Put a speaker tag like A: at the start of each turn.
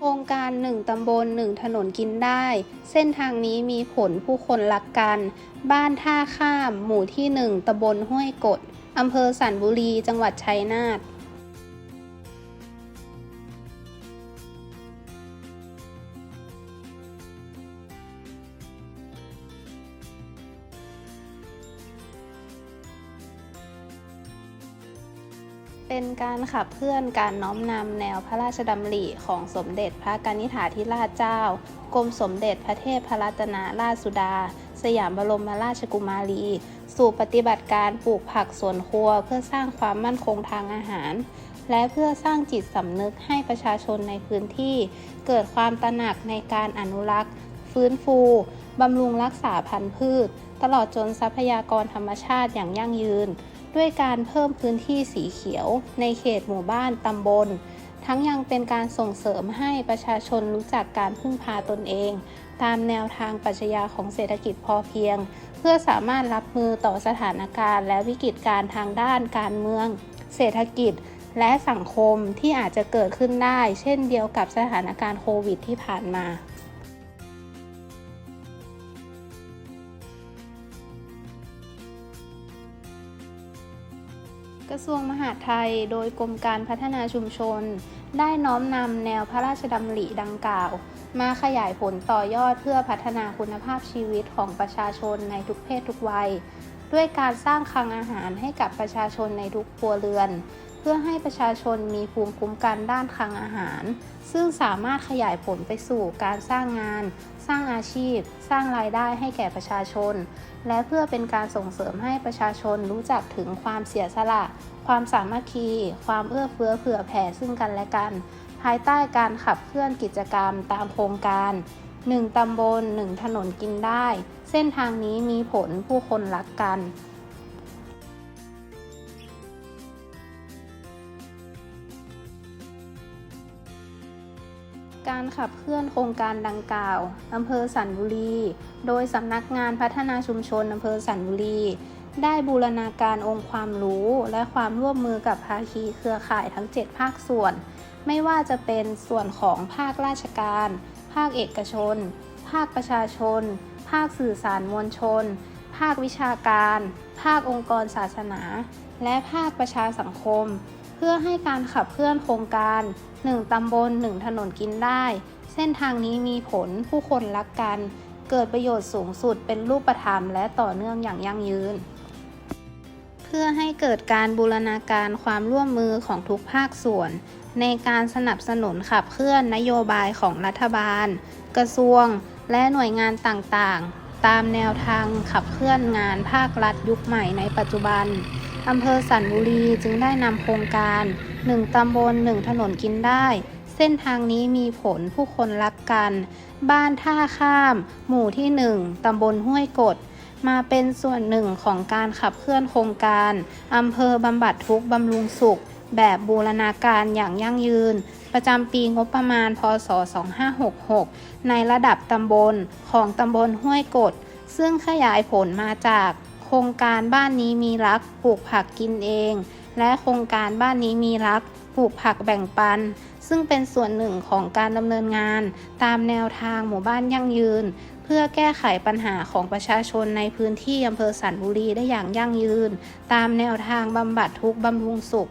A: โครงการ1ตำบล1ถนนกินได้ เส้นทางนี้มีผลผู้คนรักกัน บ้านท่าข้าม หมู่ที่1ตำบลห้วยกดอำเภอสันบุรี จังหวัดชัยนาท เป็นการขับเคลื่อนการน้อมนำแนวพระราชดำริของสมเด็จพระกนิษฐาธิราชเจ้า กรมสมเด็จพระเทพรัตนาราชสุดา สยามบรมราชกุมารี สู่ปฏิบัติการปลูกผักสวนครัวเพื่อสร้างความมั่นคงทางอาหาร และเพื่อสร้างจิตสำนึกให้ประชาชนในพื้นที่ เกิดความตระหนักในการอนุรักษ์ ฟื้นฟูบำรุงรักษาพันธุ์พืช ตลอดจนทรัพยากรธรรมชาติอย่างยั่งยืน ด้วยการเพิ่มพื้นที่สีเขียวในเขตหมู่บ้านตำบล ทั้งยังเป็นการส่งเสริมให้ประชาชนรู้จักการพึ่งพาตนเอง ตามแนวทางปรัชญาของเศรษฐกิจพอเพียง เพื่อสามารถรับมือต่อสถานการณ์ และวิกฤตการณ์ทางด้านการเมือง เศรษฐกิจและสังคมที่อาจจะเกิดขึ้นได้ เช่นเดียวกับสถานการณ์โควิดที่ผ่านมา กระทรวงมหาดไทยโดยกรมการพัฒนาชุมชน ได้น้อมนำแนวพระราชดำริดังกล่าว มาขยายผลต่อยอดเพื่อพัฒนาคุณภาพชีวิตของประชาชนในทุกเพศทุกวัย ด้วยการสร้างคลังอาหารให้กับประชาชนในทุกครัวเรือน เพื่อให้ประชาชนมีภูมิคุ้มกันด้านคลังอาหาร ซึ่งสามารถขยายผลไปสู่การสร้างงาน สร้างอาชีพ สร้างรายได้ให้แก่ประชาชน และเพื่อเป็นการส่งเสริมให้ประชาชนรู้จักถึงความเสียสละ ความสามัคคี ความเอื้อเฟื้อเผื่อแผ่ซึ่งกันและกัน ภายใต้การขับเคลื่อนกิจกรรมตามโครงการ 1 ตำบล 1 ถนนกินได้ เส้นทางนี้มีผลผู้คนรักกัน การขับเคลื่อนโครงการดังกล่าวอำเภอสันบุรี โดยสำนักงานพัฒนาชุมชนอำเภอสันบุรี ได้บูรณาการองค์ความรู้และความร่วมมือกับภาคีเครือข่ายทั้ง 7 ภาคส่วน ไม่ว่าจะเป็นส่วนของภาคราชการ ภาคเอกชน ภาคประชาชน ภาคสื่อสารมวลชน ภาควิชาการ ภาคองค์กรศาสนา และภาคประชาสังคม เพื่อให้การขับเคลื่อนโครงการ 1 ตำบล 1 ถนนกินได้ เส้นทางนี้มีผลผู้คนรักกัน เกิดประโยชน์สูงสุดเป็นรูปธรรมและต่อเนื่องอย่างยั่งยืน เพื่อให้เกิดการบูรณาการความร่วมมือของทุกภาคส่วน ในการสนับสนุนขับเคลื่อนนโยบายของรัฐบาล กระทรวง และหน่วยงานต่างๆ ตามแนวทางขับเคลื่อนงานภาครัฐยุคใหม่ในปัจจุบัน อำเภอสันบุรีจึงได้นำโครงการ 1 ตำบล 1 ถนนกินได้ เส้นทางนี้มีผลผู้คนรักกัน บ้านท่าข้าม หมู่ที่ 1 ตำบลห้วยกด มาเป็นส่วนหนึ่งของการขับเคลื่อนโครงการอำเภอบำบัดทุกบำรุงสุข แบบบูรณาการอย่างยั่งยืน ประจำปีงบประมาณ พศ 2566 ในระดับตำบลของตำบลห้วยกด ซึ่งขยายผลมาจาก โครงการบ้านนี้มีรักปลูกผักกินเอง และโครงการบ้านนี้มีรักปลูกผักแบ่งปัน ซึ่งเป็นส่วนหนึ่งของการดำเนินงาน ตามแนวทางหมู่บ้านยั่งยืน เพื่อแก้ไขปัญหาของประชาชนในพื้นที่อำเภอสันบุรีได้อย่างยั่งยืน ตามแนวทางบำบัดทุกข์บำรุงสุข